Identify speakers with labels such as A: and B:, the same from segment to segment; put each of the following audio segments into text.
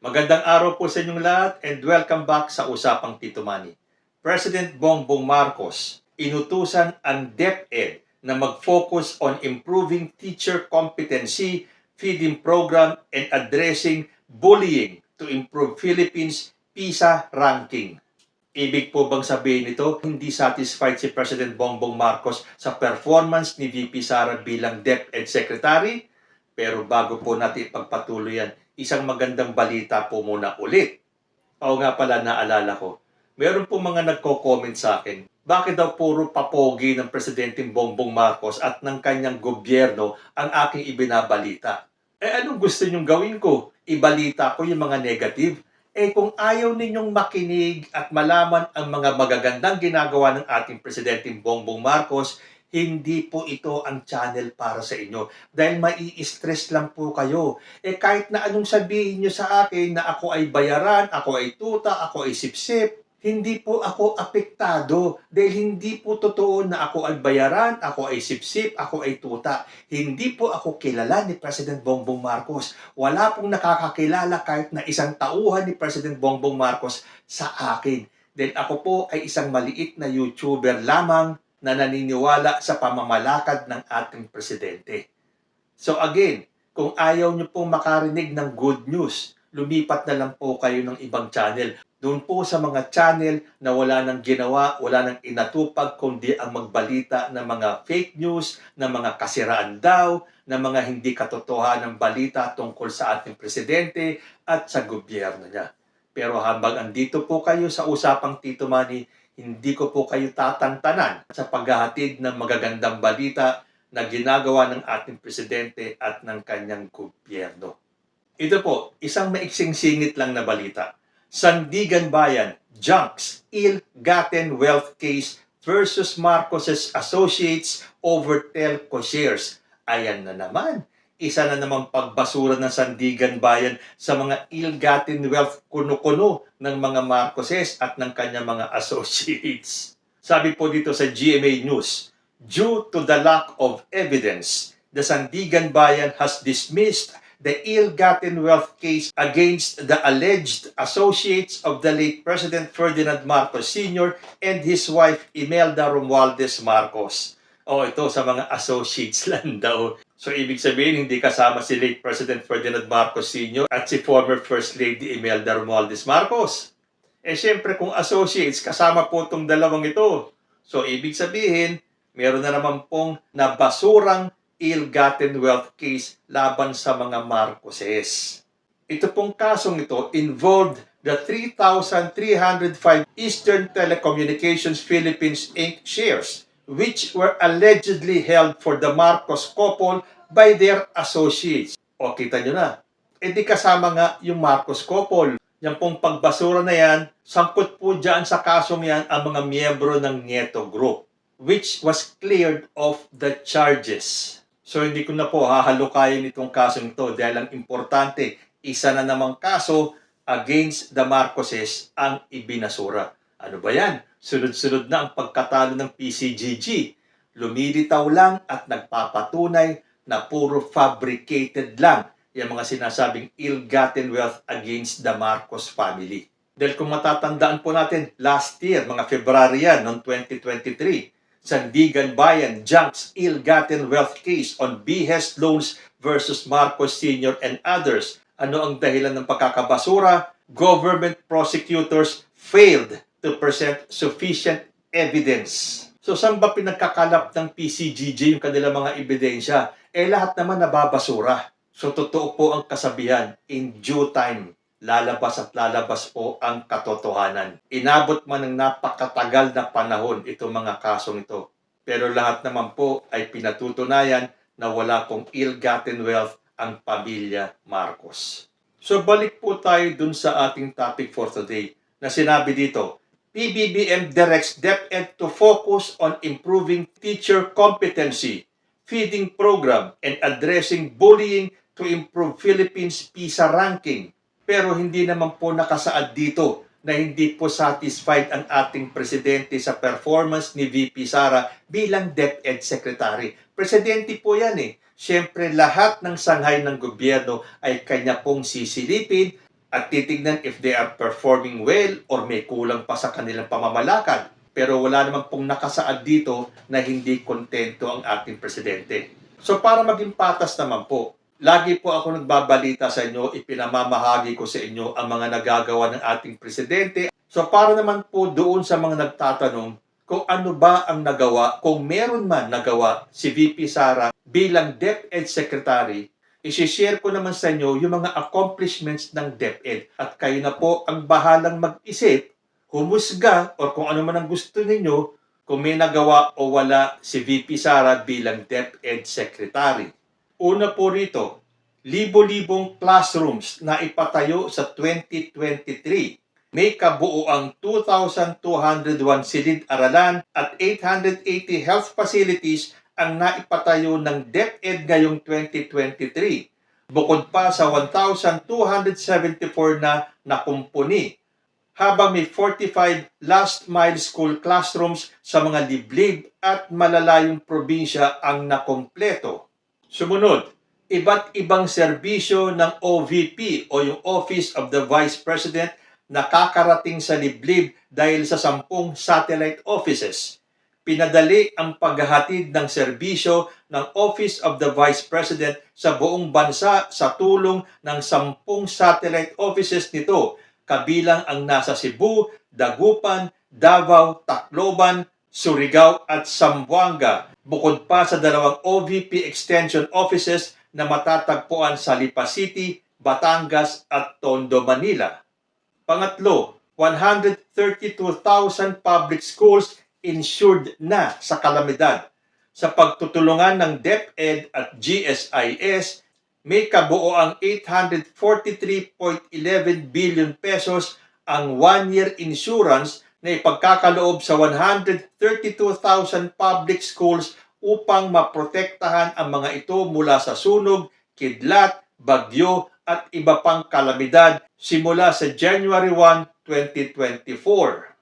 A: Magandang araw po sa inyong lahat and welcome back sa Usapang Tito Manny. President Bongbong Marcos inutusan ang DepEd na mag-focus on improving teacher competency, feeding program, and addressing bullying to improve Philippines PISA ranking. Ibig po bang sabihin nito, hindi satisfied si President Bongbong Marcos sa performance ni VP Sara bilang DepEd Secretary? Pero bago po natin ipagpatuloy yan, isang magandang balita po muna ulit. Oo nga pala, naalala ko. Meron po mga nagko-comment sa akin, bakit daw puro papogi ng Presidenteng Bongbong Marcos at ng kanyang gobyerno ang aking ibinabalita? Eh anong gusto nyong gawin ko? Ibalita ko yung mga negative? Eh kung ayaw ninyong makinig at malaman ang mga magagandang ginagawa ng ating Presidenteng Bongbong Marcos, hindi po ito ang channel para sa inyo. Dahil mai-stress lang po kayo. Eh kahit na anong sabihin nyo sa akin na ako ay bayaran, ako ay tuta, ako ay sipsip, hindi po ako apektado dahil hindi po totoo na ako ay bayaran, ako ay sipsip, ako ay tuta. Hindi po ako kilala ni President Bongbong Marcos. Wala pong nakakakilala kahit na isang tauhan ni President Bongbong Marcos sa akin. Dahil ako po ay isang maliit na YouTuber lamang na naniniwala sa pamamalakad ng ating presidente. So again, kung ayaw nyo pong makarinig ng good news, lumipat na lang po kayo ng ibang channel. Doon po sa mga channel na wala nang ginawa, wala nang inatupag, kundi ang magbalita ng mga fake news, ng mga kasiraan daw, ng mga hindi katotohanan ng balita tungkol sa ating presidente at sa gobyerno niya. Pero habang andito po kayo sa usapang Tito Manny, hindi ko po kayo tatantanan sa paghahatid ng magagandang balita na ginagawa ng ating presidente at ng kanyang gobyerno. Ito po, isang maiksing singit lang na balita. Sandigan Bayan, Junks, Ill-Gotten Wealth Case versus Marcos's Associates over telco shares. Ayan na naman. Isa na namang pagbasura ng Sandigan Bayan sa mga ill-gotten wealth kuno-kuno ng mga Marcoses at ng kanyang mga associates. Sabi po dito sa GMA News, due to the lack of evidence, the Sandigan Bayan has dismissed the ill-gotten wealth case against the alleged associates of the late President Ferdinand Marcos Sr. and his wife Imelda Romualdez Marcos. O ito sa mga associates lang daw. So ibig sabihin hindi kasama si late President Ferdinand Marcos Sr. at si former First Lady Imelda Romualdez Marcos. Eh syempre kung associates, kasama po itong dalawang ito. So ibig sabihin, meron na naman pong nabasurang ill-gotten wealth case laban sa mga Marcoses. Ito pong kasong ito involved the 3,305 Eastern Telecommunications Philippines Inc. shares which were allegedly held for the Marcos couple by their associates. O kita nyo na, e di kasama nga yung Marcos couple. Yan pong pagbasura na yan, sangkot po dyan sa kasong yan ang mga miyembro ng Nieto Group which was cleared of the charges. So hindi ko na po hahalukayin itong kasong ito dahil ang importante, isa na namang kaso against the Marcoses ang ibinasura. Ano ba yan? Sunod-sunod na ang pagkatalo ng PCGG. Lumilitaw lang at nagpapatunay na puro fabricated lang yung mga sinasabing ill-gotten wealth against the Marcos family. Dahil kung matatandaan po natin, last year, mga February yan, noong 2023, Sandigan Bayan junks ill-gotten wealth case on behest loans versus Marcos Sr. and others. Ano ang dahilan ng pagkakabasura? Government prosecutors failed to present sufficient evidence. So saan ba pinagkakalap ng PCGG yung kanilang mga ebidensya? Eh lahat naman nababasura. So totoo po ang kasabihan, in due time, lalabas at lalabas po ang katotohanan. Inabot man ng napakatagal na panahon itong mga kasong ito. Pero lahat naman po ay pinatutunayan na wala pong ill-gotten wealth ang pamilya Marcos. So balik po tayo dun sa ating topic for today na sinabi dito, PBBM directs DepEd to focus on improving teacher competency, feeding program, and addressing bullying to improve Philippines PISA ranking pero hindi naman po nakasaad dito na hindi po satisfied ang ating presidente sa performance ni VP Sara bilang DepEd Secretary. Presidente po yan eh. Siyempre lahat ng sanghay ng gobyerno ay kanya pong sisilipin at titignan if they are performing well or may kulang pa sa kanilang pamamalakad. Pero wala naman pong nakasaad dito na hindi kontento ang ating presidente. So para maging patas naman po, lagi po ako nagbabalita sa inyo, ipinamamahagi ko sa inyo ang mga nagagawa ng ating presidente. So para naman po doon sa mga nagtatanong kung ano ba ang nagawa, kung meron man nagawa si VP Sara bilang DepEd Secretary, isishare ko naman sa inyo yung mga accomplishments ng DepEd at kayo na po ang bahalang mag-isip, humusga, or kung ano man ang gusto ninyo, kung may nagawa o wala si VP Sara bilang DepEd Secretary. Una po rito, libo-libong classrooms na ipatayo sa 2023. May kabuoang 2,201 silid-aralan at 880 health facilities ang naipatayo ng DepEd ngayong 2023. Bukod pa sa 1,274 na nakumpuni habang may 45 last mile school classrooms sa mga liblib at malalayong probinsya ang nakompleto. Sumunod, iba't ibang serbisyo ng OVP o yung Office of the Vice President nakakarating sa liblib dahil sa sampung satellite offices. Pinadali ang paghahatid ng serbisyo ng Office of the Vice President sa buong bansa sa tulong ng sampung satellite offices nito kabilang ang nasa Cebu, Dagupan, Davao, Tacloban, Surigao at Zamboanga. Bukod pa sa dalawang OVP Extension Offices na matatagpuan sa Lipa City, Batangas at Tondo, Manila. Pangatlo, 132,000 public schools insured na sa kalamidad. Sa pagtutulungan ng DepEd at GSIS, may kabuoang 843.11 billion pesos ang one-year insurance na ipagkakaloob sa 132,000 public schools upang maprotektahan ang mga ito mula sa sunog, kidlat, bagyo at iba pang kalamidad simula sa January 1, 2024.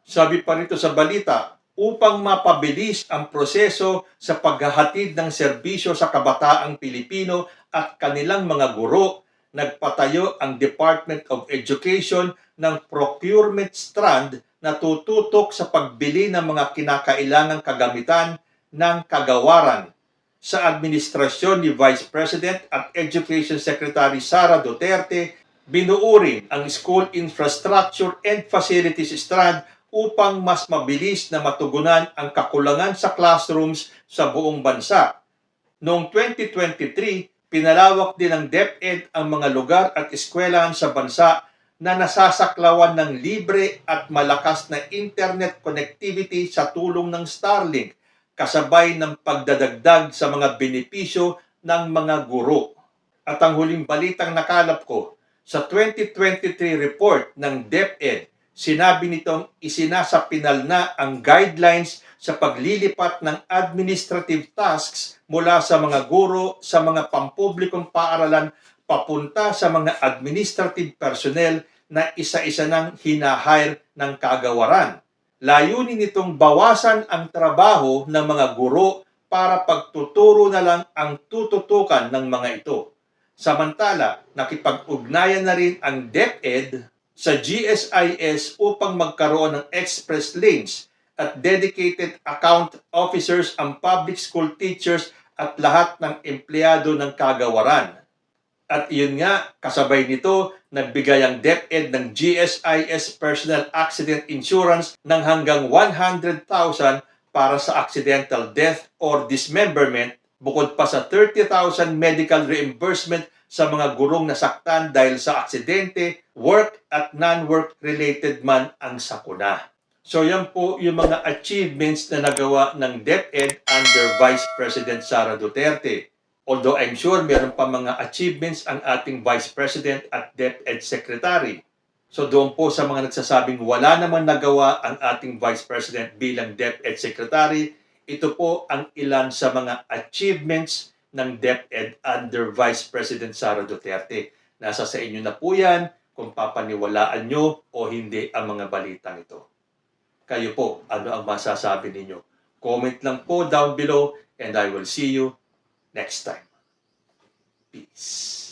A: Sabi pa rito sa balita, upang mapabilis ang proseso sa paghahatid ng serbisyo sa kabataang Pilipino at kanilang mga guro, nagpatayo ang Department of Education ng procurement strand na tututok sa pagbili ng mga kinakailangang kagamitan ng kagawaran. Sa administrasyon ni Vice President at Education Secretary Sara Duterte, binuo rin ang School Infrastructure and Facilities Strand upang mas mabilis na matugunan ang kakulangan sa classrooms sa buong bansa. Noong 2023, pinalawak din ng DepEd ang mga lugar at eskwelahan sa bansa na nasasaklawan ng libre at malakas na internet connectivity sa tulong ng Starlink kasabay ng pagdadagdag sa mga benepisyo ng mga guro. At ang huling balitang nakalap ko, sa 2023 report ng DepEd, sinabi nitong isinasapinal na ang guidelines sa paglilipat ng administrative tasks mula sa mga guro sa mga pampublikong paaralan papunta sa mga administrative personnel na isa-isa nang hinahire ng kagawaran. Layunin nitong bawasan ang trabaho ng mga guro para pagtuturo na lang ang tututukan ng mga ito. Samantala, nakipag-ugnayan na rin ang DepEd sa GSIS upang magkaroon ng express lanes at dedicated account officers ang public school teachers at lahat ng empleyado ng kagawaran. At yun nga, kasabay nito, nagbigay ang DepEd ng GSIS Personal Accident Insurance ng hanggang 100,000 para sa accidental death or dismemberment bukod pa sa 30,000 medical reimbursement sa mga gurong nasaktan dahil sa aksidente, work at non-work related man ang sakuna. So yan po yung mga achievements na nagawa ng DepEd under Vice President Sara Duterte. Although I'm sure meron pa mga achievements ang ating Vice President at DepEd Secretary. So doon po sa mga nagsasabing wala naman nagawa ang ating Vice President bilang DepEd Secretary, ito po ang ilan sa mga achievements ng DepEd under Vice President Sara Duterte. Nasa sa inyo na po yan kung papaniwalaan nyo o hindi ang mga balitang ito. Kayo po, ano ang masasabi ninyo? Comment lang po down below and I will see you next time. Peace.